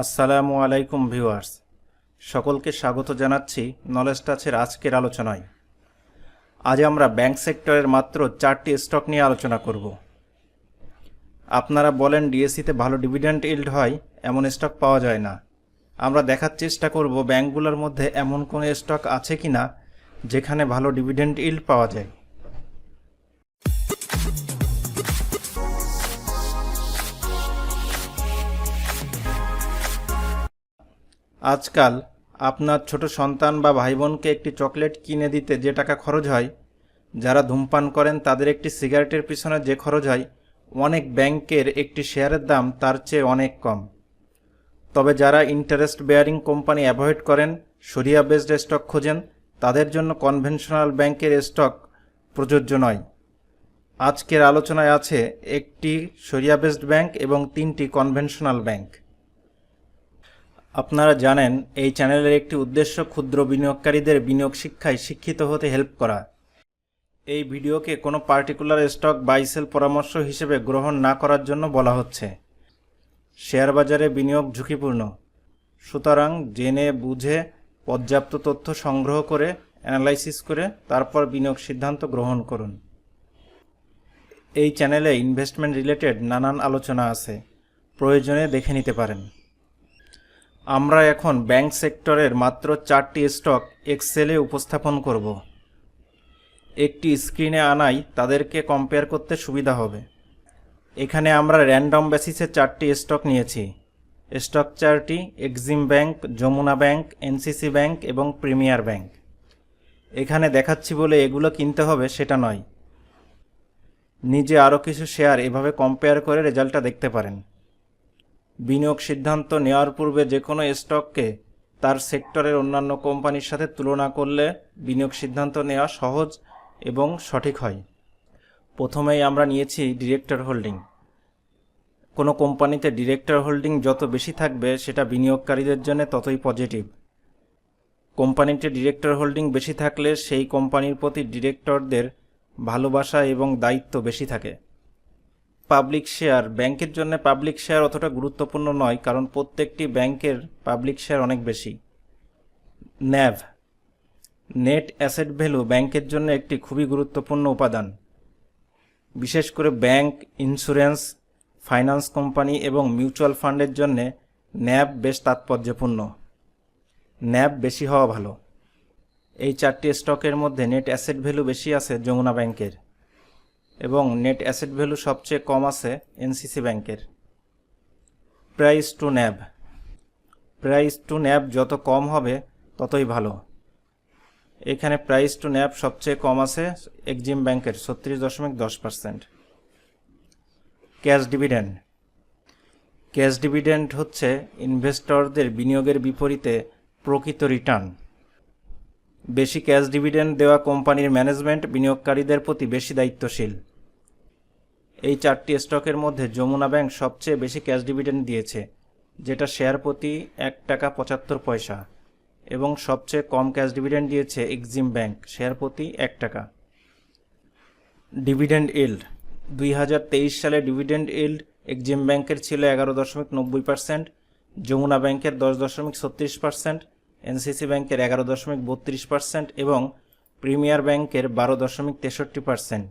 আসসালামু আলাইকুম ভিউয়ার্স। সকলকে স্বাগত জানাচ্ছি নলেজ টাচের আজকের আলোচনায়। আজ আমরা ব্যাংক সেক্টরের মাত্র চারটি স্টক নিয়ে আলোচনা করব। আপনারা বলেন ডিএসসিতে ভালো ডিভিডেন্ড ইল্ড হয়, এমন স্টক পাওয়া যায় না। আমরা দেখার চেষ্টা করব ব্যাংকগুলোর মধ্যে এমন কোনো স্টক আছে কি না যেখানে ভালো ডিভিডেন্ড ইল্ড পাওয়া যায়। আজকাল আপনার ছোট সন্তান বা ভাই বোনকে একটি চকলেট কিনে দিতে যে টাকা খরচ হয়, যারা ধূমপান করেন তাদের একটি সিগারেটের পিছনে যে খরচ হয়, অনেক ব্যাংকের একটি শেয়ারের দাম তার চেয়ে অনেক কম। তবে যারা ইন্টারেস্ট বেয়ারিং কোম্পানি অ্যাভয়েড করেন, সরিয়া বেসড স্টক খোঁজেন, তাদের জন্য কনভেনশনাল ব্যাংকের স্টক প্রযোজ্য নয়। আজকের আলোচনায় আছে একটি সরিয়া বেসড ব্যাংক এবং তিনটি কনভেনশনাল ব্যাংক আপনারা জানেন, এই চ্যানেলের একটি উদ্দেশ্য ক্ষুদ্র বিনিয়োগকারীদের বিনিয়োগ শিক্ষায় শিক্ষিত হতে হেল্প করা। এই ভিডিওকে কোনো পার্টিকুলার স্টক বাইসেল পরামর্শ হিসেবে গ্রহণ না করার জন্য বলা হচ্ছে। শেয়ার বাজারে বিনিয়োগ ঝুঁকিপূর্ণ। সুতরাং জেনে বুঝে পর্যাপ্ত তথ্য সংগ্রহ করে, অ্যানালাইসিস করে, তারপর বিনিয়োগ সিদ্ধান্ত গ্রহণ করুন। এই চ্যানেলে ইনভেস্টমেন্ট রিলেটেড নানান আলোচনা আছে। প্রয়োজনে দেখে নিতে পারেন। আমরা এখন ব্যাংক সেক্টরের মাত্র চারটি স্টক এক্সেলে উপস্থাপন করব। একটি স্ক্রিনে আনাই তাদেরকে কম্পেয়ার করতে সুবিধা হবে। এখানে আমরা র্যান্ডম বেসিসে চারটি স্টক নিয়েছি। স্টক চারটি Exim bank Jamuna bank NCC bank এবং প্রিমিয়ার ব্যাংক এখানে দেখাচ্ছি বলে এগুলো কিনতে হবে, সেটা নয়। নিজে আরও কিছু শেয়ার এভাবে কম্পেয়ার করে রেজাল্টটা দেখতে পারেন। বিনিয়োগ সিদ্ধান্ত নেওয়ার পূর্বে যে কোনো স্টককে তার সেক্টরের অন্যান্য কোম্পানির সাথে তুলনা করলে বিনিয়োগ সিদ্ধান্ত নেওয়া সহজ এবং সঠিক হয়। প্রথমেই আমরা নিয়েছি ডিরেক্টর হোল্ডিং। কোনো কোম্পানিতে ডিরেক্টর হোল্ডিং যত বেশি থাকবে, সেটা বিনিয়োগকারীদের জন্য ততই পজিটিভ। কোম্পানিতে ডিরেক্টর হোল্ডিং বেশি থাকলে সেই কোম্পানির প্রতি ডিরেক্টরদের ভালোবাসা এবং দায়িত্ব বেশি থাকে। পাবলিক শেয়ার ব্যাংকের জন্য পাবলিক শেয়ার অতটা গুরুত্বপূর্ণ নয়, কারণ প্রত্যেকটি ব্যাংকের পাবলিক শেয়ার অনেক বেশি। ন্যাভ নেট অ্যাসেট ভ্যালু ব্যাংকের জন্য একটি খুবই গুরুত্বপূর্ণ উপাদান। বিশেষ করে ব্যাংক ইন্স্যুরেন্স ফাইন্যান্স কোম্পানি এবং মিউচুয়াল ফান্ডের জন্য ন্যাব বেশ তাৎপর্যপূর্ণ। ন্যাব বেশি হওয়া ভালো। এই চারটি স্টকের মধ্যে নেট অ্যাসেট ভ্যালু বেশি আছে যমুনা ব্যাংকের এবং নেট অ্যাসেট ভ্যালু সবচেয়ে কম আছে এনসিসি ব্যাংকের। Price to NAV price to NAV যত কম হবে, ততই ভালো। এখানে প্রাইস টু ন্যাব সবচেয়ে কম আছে এক্সিম ব্যাংকের, ছত্রিশ দশমিক দশ percent cash dividend cash dividend হচ্ছে ইনভেস্টরদের বিনিয়োগের বিপরীতে প্রকৃত রিটার্ন বেশি ক্যাশ ডিভিডেন্ড দেওয়া কোম্পানির ম্যানেজমেন্ট বিনিয়োগকারীদের প্রতি বেশি দায়িত্বশীল। এই চারটি স্টকের মধ্যে যমুনা ব্যাংক সবচেয়ে বেশি ক্যাশ ডিভিডেন্ড দিয়েছে, যেটা শেয়ার প্রতি এক টাকা পঁচাত্তর পয়সা, এবং সবচেয়ে কম ক্যাশ ডিভিডেন্ড দিয়েছে এক্সিম ব্যাংক, শেয়ার প্রতি এক টাকা। ডিভিডেন্ড ইল্ড, দুই হাজার তেইশ সালে ডিভিডেন্ড ইল্ড এক্সিম ব্যাংকের ছিল এগারো দশমিক নব্বই পার্সেন্ট, যমুনা ব্যাংকের দশ দশমিক ছত্রিশ পার্সেন্ট, এনসিসি ব্যাংকের এগারো দশমিক বত্রিশ পার্সেন্ট, এবং প্রিমিয়ার ব্যাংকের বারো দশমিক তেষট্টি পার্সেন্ট।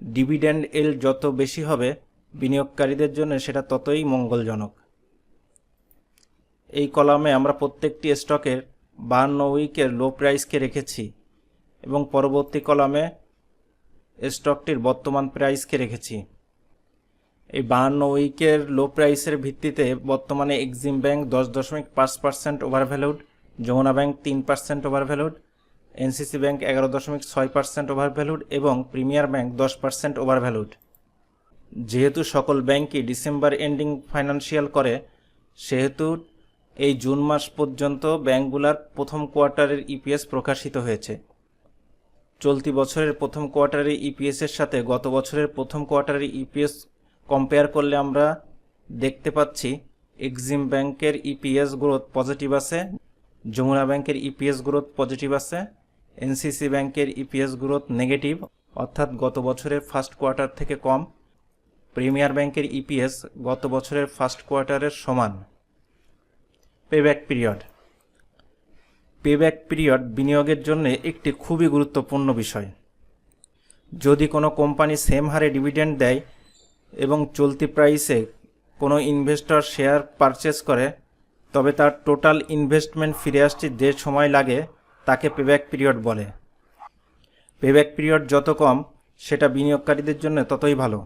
ডিভিডেন্ড এল যত বেশি হবে, বিনিয়োগকারীদের জন্য সেটা ততই মঙ্গলজনক। এই কলামে আমরা প্রত্যেকটি স্টকের বাহান্ন উইকের লো প্রাইসকে রেখেছি এবং পরবর্তী কলামে স্টকটির বর্তমান প্রাইসকে রেখেছি। এই বাহান্ন উইকের লো প্রাইসের ভিত্তিতে বর্তমানে এক্সিম ব্যাংক দশ দশমিক পাঁচ পার্সেন্ট ওভারভ্যালুড, যমুনা ব্যাংক তিন percent over valued NCC bank এগারো দশমিক ছয় পার্সেন্ট ওভার ভ্যালুড এবং প্রিমিয়ার ব্যাংক দশ পার্সেন্ট ওভার ভ্যালুড যেহেতু সকল ব্যাংকই ডিসেম্বর এন্ডিং ফাইন্যান্সিয়াল করে, সেহেতু এই জুন মাস পর্যন্ত ব্যাংকগুলোর প্রথম কোয়ার্টারের ইপিএস প্রকাশিত হয়েছে। চলতি বছরের প্রথম কোয়ার্টারের ইপিএসের সাথে গত বছরের প্রথম কোয়ার্টারের ইপিএস কম্পেয়ার করলে আমরা দেখতে পাচ্ছি এক্সিম ব্যাংকের ইপিএস গ্রোথ পজিটিভ আছে, যমুনা ব্যাংকের ইপিএস গ্রোথ পজিটিভ আছে এনসিসি ব্যাংকের ইপিএস গ্রোথ নেগেটিভ, অর্থাৎ গত বছরের ফার্স্ট কোয়ার্টার থেকে কম। প্রিমিয়ার ব্যাংকের ইপিএস গত বছরের ফার্স্ট কোয়ার্টারের সমান। Payback period. পেব্যাক পিরিয়ড বিনিয়োগের জন্য একটি খুবই গুরুত্বপূর্ণ বিষয়। যদি কোনো কোম্পানি সেম হারে ডিভিডেন্ড দেয় এবং চলতি প্রাইসে কোনো ইনভেস্টর শেয়ার পারচেস করে, তবে তার টোটাল ইনভেস্টমেন্ট ফিরে আসতে যে সময় লাগে তাকে পেব্যাক পিরিয়ড বলে। পেব্যাক পিরিয়ড যত কম, সেটা বিনিয়োগকারীদের জন্য ততই ভালো।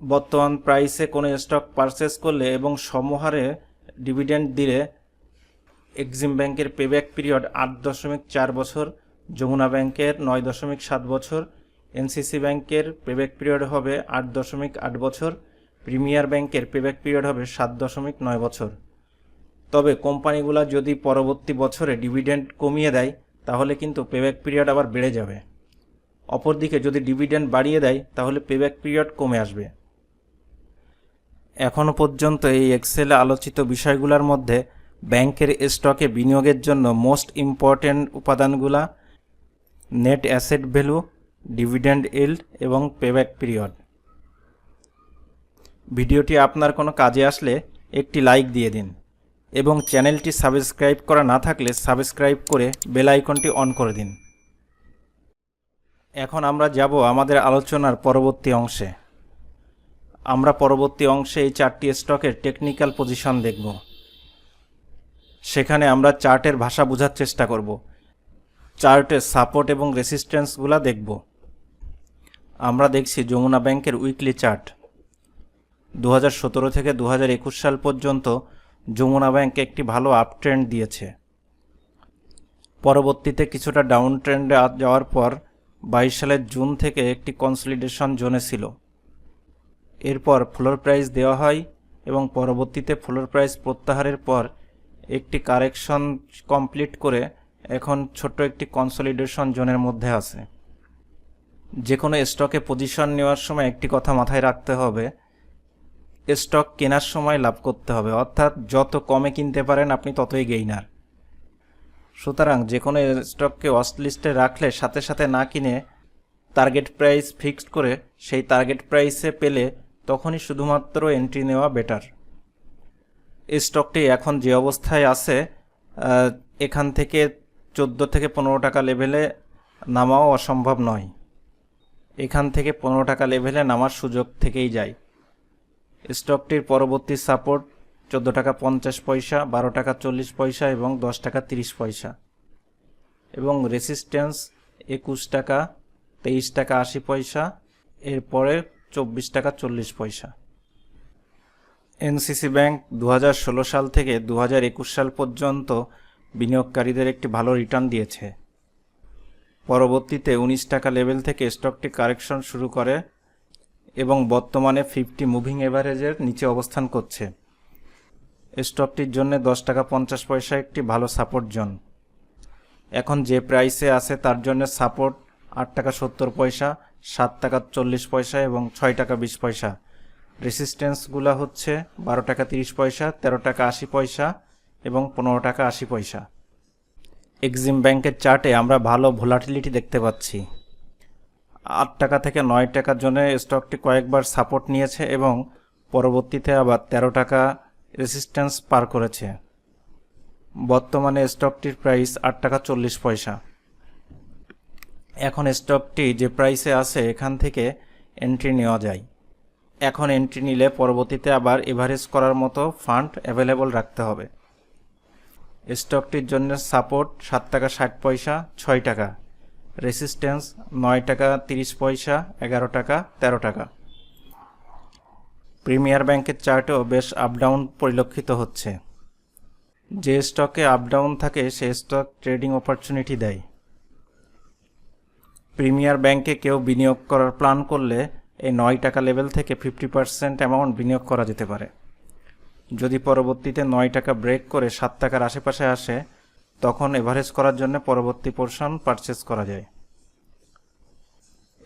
বর্তমান প্রাইসে কোনো স্টক পারচেস করলে এবং সমহারে ডিভিডেন্ড দিলে এক্সিম ব্যাংকের পেব্যাক পিরিয়ড আট দশমিক চার বছর, যমুনা ব্যাংকের নয় দশমিক সাত বছর, এনসিসি ব্যাংকের পেব্যাক পিরিয়ড হবে আট দশমিক আট বছর, প্রিমিয়ার ব্যাংকের পেব্যাক পিরিয়ড হবে সাত দশমিক নয় বছর। তবে কোম্পানিগুলো যদি পরবর্তী বছরে ডিভিডেন্ড কমিয়ে দেয়, তাহলে কিন্তু পেব্যাক পিরিয়ড আবার বেড়ে যাবে। অপরদিকে যদি ডিভিডেন্ড বাড়িয়ে দেয়, তাহলে পেব্যাক পিরিয়ড কমে আসবে। এখনও পর্যন্ত এই এক্সেলে আলোচিত বিষয়গুলোর মধ্যে ব্যাংকের স্টকে বিনিয়োগের জন্য মোস্ট ইম্পর্ট্যান্ট উপাদানগুলা net asset value dividend yield এবং পেব্যাক পিরিয়ড ভিডিওটি আপনার কোনো কাজে আসলে একটি লাইক দিয়ে দিন। এবং চ্যানেলটি সাবস্ক্রাইব করা না থাকলে সাবস্ক্রাইব করে বেল আইকনটি অন করে দিন। এখন আমরা যাব আমাদের আলোচনার পরবর্তী অংশে। আমরা পরবর্তী অংশে এই চারটি স্টকের টেকনিক্যাল পজিশন দেখব। সেখানে আমরা চার্টের ভাষা বোঝার চেষ্টা করব। চার্টের সাপোর্ট এবং রেসিস্ট্যান্সগুলো দেখব। আমরা দেখছি যমুনা ব্যাংকের উইকলি চার্ট দু হাজার সতেরো থেকে দু হাজার একুশ সাল পর্যন্ত যমুনা ব্যাংক একটি ভালো আপ ট্রেন্ড দিয়েছে। পরবর্তীতে কিছুটা ডাউন ট্রেন্ডে যাওয়ার পর বাইশ সালের জুন থেকে একটি কনসলিডেশন জোনে ছিল। এরপর ফ্লোর প্রাইস দেওয়া হয় এবং পরবর্তীতে ফ্লোর প্রাইস প্রত্যাহারের পর একটি কারেকশন কমপ্লিট করে এখন ছোট্ট একটি কনসলিডেশন জোনের মধ্যে আছে। যে কোনো স্টকে পজিশন নেওয়ার সময় একটি কথা মাথায় রাখতে হবে স্টক কেনার সময় লাভ করতে হবে। অর্থাৎ যত কমে কিনতে পারেন, আপনি ততই গেইনার সুতরাং যে কোনো স্টককে লিস্টে রাখলে, সাথে সাথে না কিনে টার্গেট প্রাইস ফিক্সড করে, সেই টার্গেট প্রাইসে পেলে তখনই শুধুমাত্র এন্ট্রি নেওয়া বেটার স্টকটি এখন যে অবস্থায় আছে এখান থেকে চোদ্দ থেকে পনেরো টাকা লেভেলে নামাও অসম্ভব নয়। এখান থেকে পনেরো টাকা লেভেলে নামার সুযোগ থেকেই যায়। স্টকটির পরবর্তী সাপোর্ট চোদ্দ টাকা পঞ্চাশ পয়সা, বারো টাকা চল্লিশ পয়সা এবং দশ টাকা তিরিশ পয়সা। এবং রেসিস্ট্যান্স একুশ টাকা, তেইশ টাকা আশি পয়সা, এরপরে চব্বিশ টাকা চল্লিশ পয়সা। এনসিসি ব্যাংক দু হাজার ষোলো সাল থেকে দু হাজার একুশ সাল পর্যন্ত বিনিয়োগকারীদের একটি ভালো রিটার্ন দিয়েছে। পরবর্তীতে উনিশ টাকা লেভেল থেকে স্টকটি কারেকশন শুরু করে এবং বর্তমানে ফিফটি মুভিং এভারেজের নিচে অবস্থান করছে। স্টকটির জন্য দশ টাকা পঞ্চাশ পয়সা একটি ভালো সাপোর্ট জোন। এখন যে প্রাইসে আছে তার জন্য সাপোর্ট আট টাকা সত্তর পয়সা, সাত টাকা চল্লিশ পয়সা এবং ছয় টাকা বিশ পয়সা। রেসিস্ট্যান্সগুলো হচ্ছে বারো টাকা তিরিশ পয়সা, তেরো টাকা আশি পয়সা এবং পনেরো টাকা আশি পয়সা। এক্সিম ব্যাংকের চার্টে আমরা ভালো ভোলাটিলিটি দেখতে পাচ্ছি। আট টাকা থেকে নয় টাকার জন্য স্টকটি কয়েকবার সাপোর্ট নিয়েছে এবং পরবর্তীতে আবার তেরো টাকা রেসিস্ট্যান্স পার করেছে। বর্তমানে স্টকটির প্রাইস আট টাকা চল্লিশ পয়সা। এখন স্টকটি যে প্রাইসে আছে, এখান থেকে এন্ট্রি নেওয়া যায়। এখন এন্ট্রি নিলে পরবর্তীতে আবার এভারেজ করার মতো ফান্ড অ্যাভেলেবল রাখতে হবে। স্টকটির জন্য সাপোর্ট সাত টাকা ষাট পয়সা, ছয় টাকা। রেসিস্ট্যান্স নয় টাকা তিরিশ পয়সা, এগারো টাকা তেরো টাকা। প্রিমিয়ার ব্যাংকের চার্টেও বেশ আপডাউন পরিলক্ষিত হচ্ছে। যে স্টকে আপডাউন থাকে, সে স্টক ট্রেডিং অপরচুনিটি দেয়। প্রিমিয়ার ব্যাংকে কেউ বিনিয়োগ করার প্ল্যান করলে এই নয় টাকা লেভেল থেকে ফিফটি পার্সেন্ট অ্যামাউন্ট বিনিয়োগ করা যেতে পারে। যদি পরবর্তীতে নয় টাকা ব্রেক করে সাত টাকার আশেপাশে আসে তখন এভারেজ করার জন্য পরবর্তী পোর্শন পারচেস করা যায়।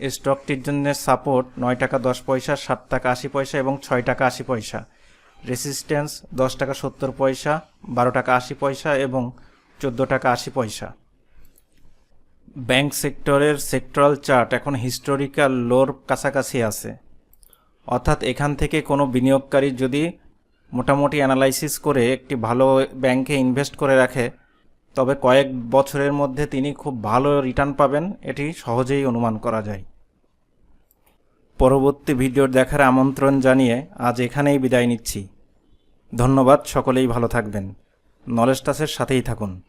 স্টকটির জন্য সাপোর্ট নয় টাকা দশ পয়সা, সাত টাকা আশি পয়সা এবং ছয় টাকা আশি পয়সা। রেসিস্ট্যান্স দশ টাকা সত্তর পয়সা, বারো টাকা আশি পয়সা এবং চোদ্দ টাকা আশি পয়সা। ব্যাংক সেক্টরের সেক্টরাল চার্ট এখন হিস্টোরিক্যাল লোর কাছাকাছি আছে। অর্থাৎ এখান থেকে কোনো বিনিয়োগকারী যদি মোটামুটি অ্যানালাইসিস করে একটি ভালো ব্যাংকে ইনভেস্ট করে রাখে তবে কয়েক বছরের মধ্যে তিনি খুব ভালো রিটার্ন পাবেন, এটি সহজেই অনুমান করা যায়। পরবর্তী ভিডিওর দেখার আমন্ত্রণ জানিয়ে আজ এখানেই বিদায় নিচ্ছি। ধন্যবাদ, সকলেই ভালো থাকবেন। নলেজ টাসের সাথেই থাকুন।